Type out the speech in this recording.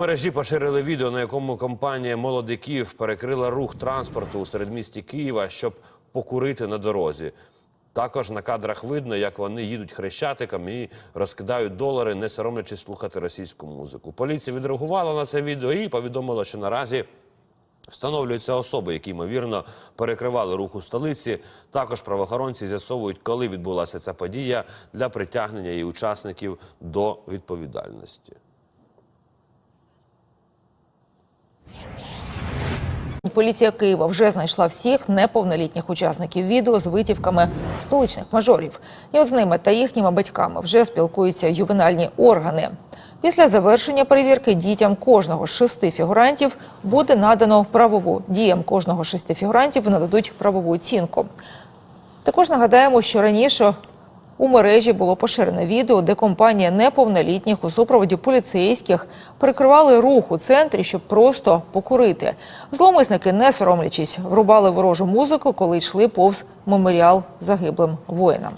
мережі поширили відео, на якому компанія молодиків перекрила рух транспорту у середмісті Києва, щоб покурити на дорозі. Також на кадрах видно, як вони їдуть хрещатиком і розкидають долари, не соромлячись слухати російську музику. Поліція відреагувала на це відео і повідомила, що наразі Встановлюються особи, які ймовірно перекривали рух у столиці. Також правоохоронці з'ясовують, коли відбулася ця подія для притягнення її учасників до відповідальності. Поліція Києва вже знайшла всіх неповнолітніх учасників відео з витівками столичних мажорів. І от з ними та їхніми батьками вже спілкуються ювенальні органи. Після завершення перевірки дітям кожного з шести фігурантів буде надано правову діям кожного з шести фігурантів нададуть правову оцінку. Також нагадаємо, що раніше у мережі було поширене відео, де компанія неповнолітніх у супроводі поліцейських прикривали рух у центрі, щоб просто покурити. Зломисники, не соромлячись, врубали ворожу музику, коли йшли повз меморіал загиблим воїнам.